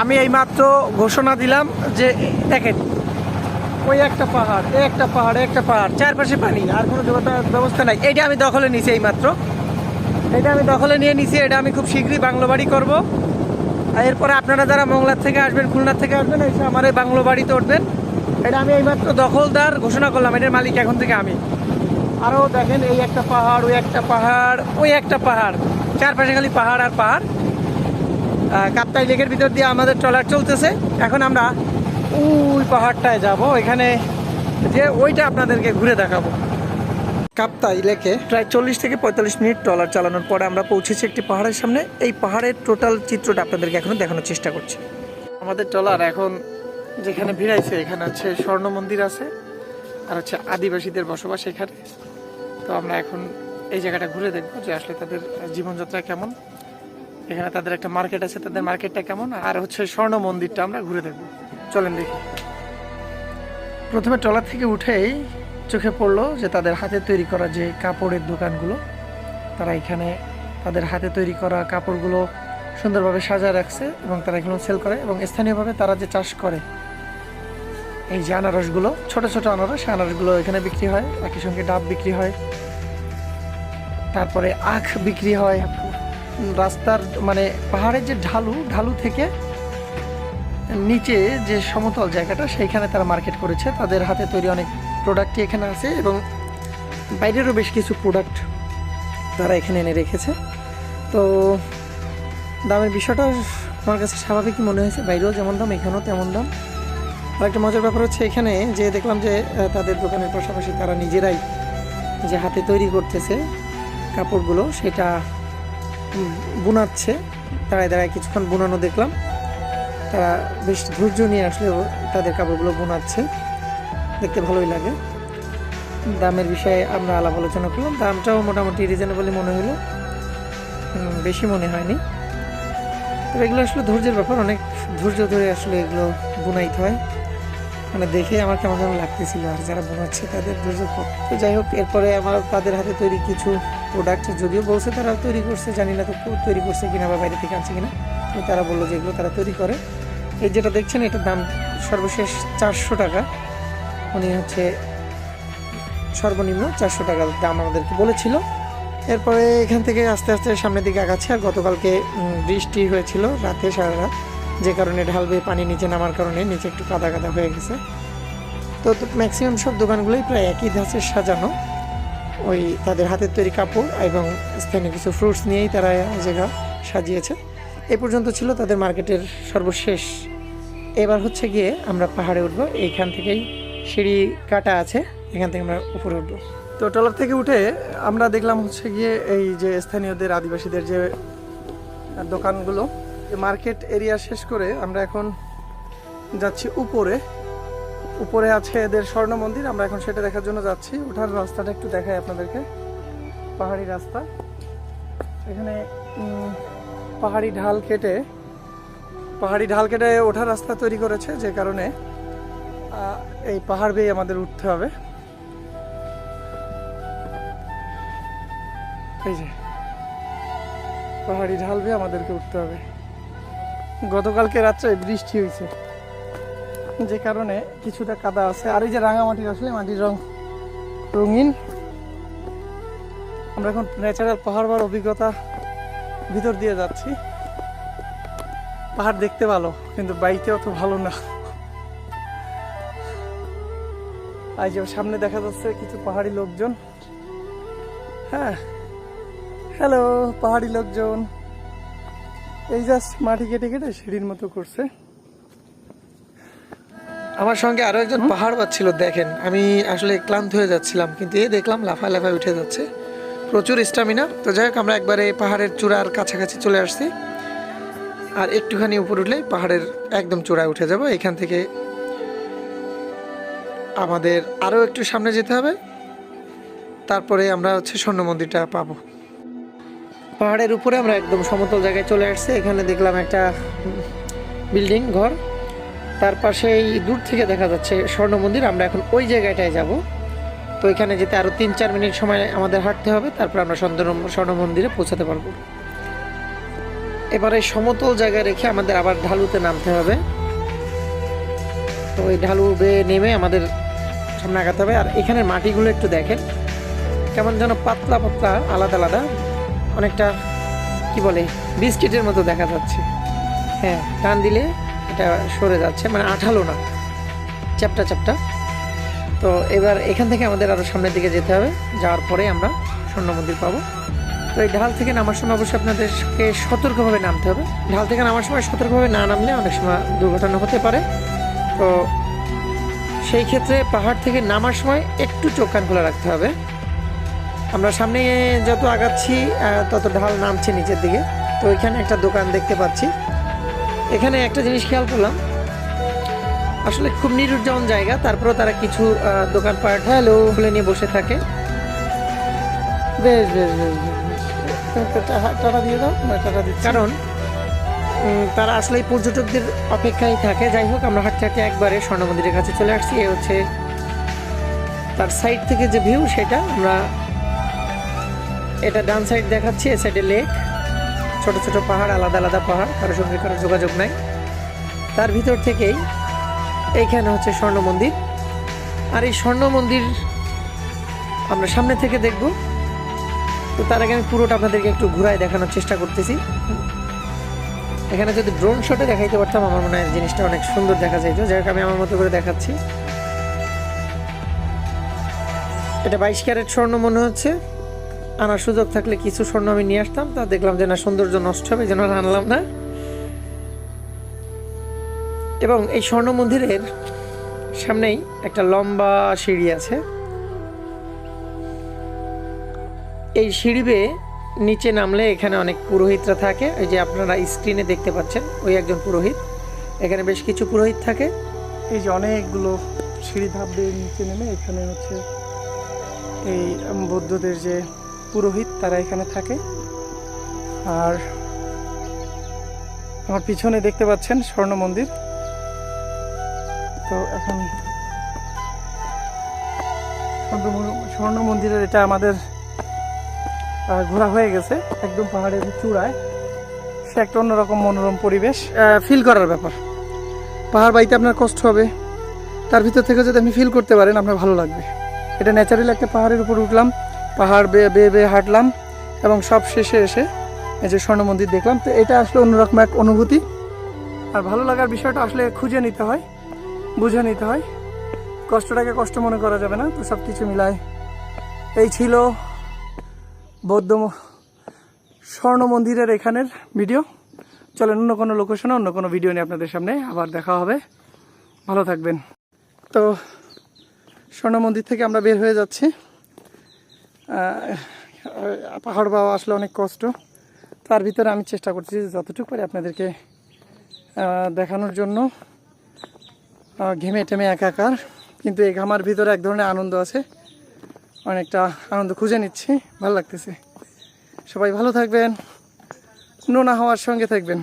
আমি এই মাত্র ঘোষণা দিলাম যে দেখেন, ওই একটা পাহাড় একটা পাহাড় একটা পাহাড়, চারপাশে পানি, আর কোনো ব্যবস্থা নাই। এটা আমি দখলে নিছি এই মাত্র এটা আমি দখলে নিয়ে নিছি, এটা আমি খুব শীঘ্রই বাংলো বাড়ি করব। এরপরে আপনারা যারা মংলার থেকে আসবেন, খুলনার থেকে আসবেন, এসে আমার এই বাংলো বাড়িতে উঠবেন এটা আমি এইমাত্র দখলদার ঘোষণা করলাম, এটার মালিক এখন থেকে আমি। আরও দেখেন, এই একটা পাহাড়, ওই একটা পাহাড়, ওই একটা পাহাড়, চারপাশে খালি পাহাড় আর পাহাড়। কাপ্তাই লেকের ভিতর দিয়ে আমাদের ট্রলার চলতেছে। এখন আমরা ওই পাহাড়টায় যাব। এখানে যে ওইটা আপনাদেরকে ঘুরে দেখাবো। কাপ্তাই লেকে প্রায় চল্লিশ থেকে পঁয়তাল্লিশ মিনিট ট্রলার চালানোর পরে আমরা পৌঁছেছি একটি পাহাড়ের সামনে। এই পাহাড়ের টোটাল চিত্রটা আপনাদেরকে এখনও দেখানোর চেষ্টা করছি। আমাদের ট্রলার এখন যেখানে ভিড়াইছে, এখানে হচ্ছে স্বর্ণ মন্দির আছে আর হচ্ছে আদিবাসীদের বসবাস এখানে। তো আমরা এখন এই জায়গাটা ঘুরে দেখব যে আসলে তাদের জীবনযাত্রা কেমন। এখানে তাদের একটা মার্কেট আছে, তাদের মার্কেটটা কেমন? আর হচ্ছে স্বর্ণ মন্দিরটা আমরা ঘুরে দেখব। চলেন দেখি। প্রথমে ট্রলার থেকে উঠেই চোখে পড়ল যে তাদের হাতে তৈরি করা যে কাপড়ের দোকানগুলো, তারা এখানে তাদের হাতে তৈরি করা কাপড়গুলো সুন্দরভাবে সাজায় রাখছে এবং তারা এগুলো সেল করে এবং স্থানীয়ভাবে তারা যে চাষ করে, এই যে আনারসগুলো, ছোট ছোট আনারস, আনারসগুলো এখানে বিক্রি হয়, একই সঙ্গে ডাব বিক্রি হয়, তারপরে আখ বিক্রি হয়। রাস্তার মানে পাহাড়ের যে ঢালু ঢালু থেকে নিচে যে সমতল জায়গাটা, সেইখানে তারা মার্কেট করেছে। তাদের হাতে তৈরি অনেক প্রোডাক্টই এখানে আছে এবং বাইরেরও বেশ কিছু প্রোডাক্ট তারা এখানে এনে রেখেছে। তো দামের বিষয়টা আমার কাছে স্বাভাবিকই মনে হয়েছে। বাইরেও যেমন দাম, এখানেও তেমন দাম। আর একটা মজার ব্যাপার হচ্ছে এখানে যে দেখলাম যে তাদের দোকানের পাশাপাশি তারা নিজেরাই যে হাতে তৈরি করতেছে কাপড়গুলো, সেটা বুনাচ্ছে। দাঁড়ায় দাঁড়ায় কিছুক্ষণ বুনানো দেখলাম। তারা বেশ ধৈর্য নিয়ে আসলেও তাদের কাপড়গুলো বোনাচ্ছে। দেখতে ভালোই লাগে। দামের বিষয়ে আমরা আলাপ আলোচনা করলাম। দামটাও মোটামুটি রিজনেবলই মনে হলো। বেশি মনে হয়নি। তবে এগুলো আসলে ধৈর্যের ব্যাপার। অনেক ধৈর্য ধরে আসলে এগুলো বোনাইতে হয়। মানে দেখে আমার কেমন কেমন লাগতেছিল। আর যারা বোনাচ্ছে তাদের কম তো যাই হোক, এরপরে আমার তাদের হাতে তৈরি কিছু প্রোডাক্ট যদিও বলছে তারা তৈরি করছে, জানি না তো তৈরি করছে কিনা বা বাইরে থেকে আনছে কিনা। তো তারা বলল যে এগুলো তারা তৈরি করে। এই যেটা দেখছেন, এটার দাম সর্বশেষ চারশো টাকা। উনি হচ্ছে সর্বনিম্ন চারশো টাকার দাম আমাদেরকে বলেছিল। এরপরে এখান থেকে আস্তে আস্তে সামনের দিকে আগাচ্ছে। আর গতকালকে বৃষ্টি হয়েছিল রাতে সারা রাত। যে কারণে ঢাল ঢালবে পানি নিচে নামার কারণে নিচে একটু কাদা কাদা হয়ে গেছে। তো ম্যাক্সিমাম সব দোকানগুলোই প্রায় একই ধাঁচের সাজানো। ওই তাদের হাতের তৈরি কাপড় এবং স্থানীয় কিছু ফ্রুটস নিয়েই তারা জায়গা সাজিয়েছে। এ পর্যন্ত ছিল তাদের মার্কেটের সর্বশেষ। এবার হচ্ছে গিয়ে আমরা পাহাড়ে উঠবো। এইখান থেকেই সিঁড়ি কাটা আছে। এখান থেকে আমরা উপরে উঠবো। তো ট্রলার থেকে উঠে আমরা দেখলাম হচ্ছে গিয়ে এই যে স্থানীয়দের, আদিবাসীদের যে দোকানগুলো মার্কেট এরিয়া শেষ করে আমরা এখন যাচ্ছি উপরে। উপরে আছে এদের স্বর্ণ মন্দির, আমরা এখন সেটা দেখার জন্য যাচ্ছি। ওঠার রাস্তাটা একটু দেখাই আপনাদেরকে। পাহাড়ি রাস্তা। এখানে পাহাড়ি ঢাল কেটে, পাহাড়ি ঢাল কেটে ওঠার রাস্তা তৈরি করেছে যে কারণে এই পাহাড় বেয়ে আমাদের উঠতে হবে। এই যে, পাহাড়ি ঢাল বেয়ে আমাদেরকে উঠতে হবে। গতকালকে রাত্রে বৃষ্টি হয়েছে। যে কারণে কিছুটা কাদা আছে। আর এই যে রাঙামাটি আসলে মাটির রং রঙিন। আমরা এখন ন্যাচারাল পাহাড় বার অভিজ্ঞতা ভিতর দিয়ে যাচ্ছি। পাহাড় দেখতে ভালো, কিন্তু বাইতে অত ভালো না। আর যে সামনে দেখা যাচ্ছে কিছু পাহাড়ি লোকজন। হ্যাঁ। হ্যালো পাহাড়ি লোকজন। এই জাস্ট মাটি কেটে কেটে সিঁড়ির মতো করছে। আমার সঙ্গে আরও একজন পাহাড় ছিল দেখেন। আমি আসলে ক্লান্ত হয়ে যাচ্ছিলাম কিন্তু এই দেখলাম লাফা লাফায় উঠে যাচ্ছে। প্রচুর স্টামিনা তো যাই হোক আমরা একবারে পাহাড়ের চূড়ার কাছাকাছি চলে আসছি। আর একটুখানি উপর উঠলেই পাহাড়ের একদম চূড়ায় উঠে যাব। এখান থেকে আমাদের আরও একটু সামনে যেতে হবে। তারপরে আমরা হচ্ছে স্বর্ণ মন্দিরটা পাবো। পাহাড়ের উপরে আমরা একদম সমতল জায়গায় চলে আসছি। এখানে দেখলাম একটা বিল্ডিং, ঘর। তার পাশেই দূর থেকে দেখা যাচ্ছে স্বর্ণ মন্দির। আমরা এখন ওই জায়গাটায় যাব। তো এখানে যেতে আরও তিন চার মিনিট সময় আমাদের হাঁটতে হবে। তারপর আমরা স্বর্ণ স্বর্ণ মন্দিরে পৌঁছাতে পারব। এবারে সমতল জায়গায় রেখে আমাদের আবার ঢালুতে নামতে হবে। তো ওই ঢালু বেয়ে নেমে আমাদের সামনে আগাতে হবে। আর এখানের মাটিগুলো একটু দেখেন। কেমন যেন পাতলা পাতলা, আলাদা আলাদা। অনেকটা, কি বলে, বিস্কিটের মতো দেখা যাচ্ছে। হ্যাঁ টান দিলে এটা সরে যাচ্ছে মানে আঠালো না। চ্যাপটা চ্যাপটা। তো এবার এখান থেকে আমাদের আরও সামনের দিকে যেতে হবে। যাওয়ার পরে আমরা স্বর্ণ মন্দির পাবো। তো এই ঢাল থেকে নামার সময় অবশ্যই আপনাদেরকে সতর্কভাবে নামতে হবে। ঢাল থেকে নামার সময় সতর্কভাবে না নামলে অনেক সময় দুর্ঘটনা হতে পারে। তো সেই ক্ষেত্রে পাহাড় থেকে নামার সময় একটু চোখ কান খোলা রাখতে হবে। আমরা সামনে যত আগাচ্ছি তত ঢাল নামছে নিচের দিকে। তো এখানে একটা দোকান দেখতে পাচ্ছি। এখানে একটা জিনিস খেয়াল করলাম। আসলে খুব নিরুজ্জামান জায়গা তারপরেও তারা কিছু আহ, দোকানপাট হ্যালো খুলে নিয়ে বসে থাকে। বেশ বেশ বেশ টাটা দিয়ে দাও টাটা দিচ্ছি। কারণ তারা আসলে পর্যটকদের অপেক্ষায় থাকে। যাই হোক আমরা হাঁটতে হাঁটতে একবারে স্বর্ণ মন্দিরের কাছে চলে আসছি। এ হচ্ছে তার সাইড থেকে যে ভিউ সেটা আমরা এটা ডান সাইড দেখাচ্ছি, এ সাইডে লেক ছোট ছোট পাহাড়, আলাদা আলাদা পাহাড় কারোর সঙ্গে কারও যোগাযোগ নাই। তার ভিতর থেকেই এইখানে হচ্ছে স্বর্ণ মন্দির। আর এই স্বর্ণ মন্দির আমরা সামনে থেকে দেখব। তো তার আগে আমি পুরোটা আপনাদেরকে একটু ঘুরায় দেখানোর চেষ্টা করতেছি। এখানে যদি ড্রোন শটে দেখাইতে পারতাম, আমার মনে হয় জিনিসটা অনেক সুন্দর দেখা যাইতো। যাই হোক, আমি আমার মতো করে দেখাচ্ছি। এটা বাইশ ক্যারেট স্বর্ণ মনে হচ্ছে। আনার সুযোগ থাকলে কিছু স্বর্ণ আমি নিয়ে আসতাম, তা দেখলাম যে না, সৌন্দর্য নষ্ট হবে, যেন আনলাম না। এবং এই স্বর্ণ মন্দিরের সামনেই একটা লম্বা সিঁড়ি আছে। এই সিঁড়ি বেয়ে নিচে নামলে এখানে অনেক পুরোহিতরা থাকে। ওই যে আপনারা স্ক্রিনে দেখতে পাচ্ছেন, ওই একজন পুরোহিত। এখানে বেশ কিছু পুরোহিত থাকে। এই যে অনেকগুলো সিঁড়ি ধাপ দিয়ে নিচে নেমে এখানে হচ্ছে এই বৌদ্ধদের যে পুরোহিত তারা এখানে থাকে। আর আমার পিছনে দেখতে পাচ্ছেন স্বর্ণ মন্দির। তো এখন স্বর্ণ মন- মন্দিরের এটা আমাদের ঘোরা হয়ে গেছে একদম পাহাড়ের চূড়ায়। সে একটা অন্যরকম মনোরম পরিবেশ। ফিল করার ব্যাপার। পাহাড় বাইতে আপনার কষ্ট হবে। তার ভিতর থেকে যদি আপনি ফিল করতে পারেন, আপনার ভালো লাগবে। এটা ন্যাচারাল একটা পাহাড়ের উপর উঠলাম। পাহাড় বেয়ে বেয়ে বেয়ে হাঁটলাম এবং সব শেষে এসে এই যে স্বর্ণ মন্দির দেখলাম। তো এটা আসলে অন্যরকম এক অনুভূতি। আর ভালো লাগার বিষয়টা আসলে খুঁজে নিতে হয়, বুঝে নিতে হয়। কষ্টটাকে কষ্ট মনে করা যাবে না, তো সব কিছু মিলায়। এই ছিল বৌদ্ধ স্বর্ণ মন্দিরের এখানের ভিডিও। চলেন অন্য কোনো লোকেশনে অন্য কোনো ভিডিও নিয়ে আপনাদের সামনে আবার দেখা হবে। ভালো থাকবেন। তো স্বর্ণ মন্দির থেকে আমরা বের হয়ে যাচ্ছি। পাহাড় বাবা আসলে অনেক কষ্ট। তার ভিতরে আমি চেষ্টা করছি যতটুকু পারি আপনাদেরকে দেখানোর জন্য। ঘেমে টেমে একাকার, কিন্তু এই ঘামার ভিতরে এক ধরনের আনন্দ আছে। অনেকটা আনন্দ খুঁজে নিচ্ছি, ভালো লাগতেছে। সবাই ভালো থাকবেন নোনা হওয়ার সঙ্গে থাকবেন।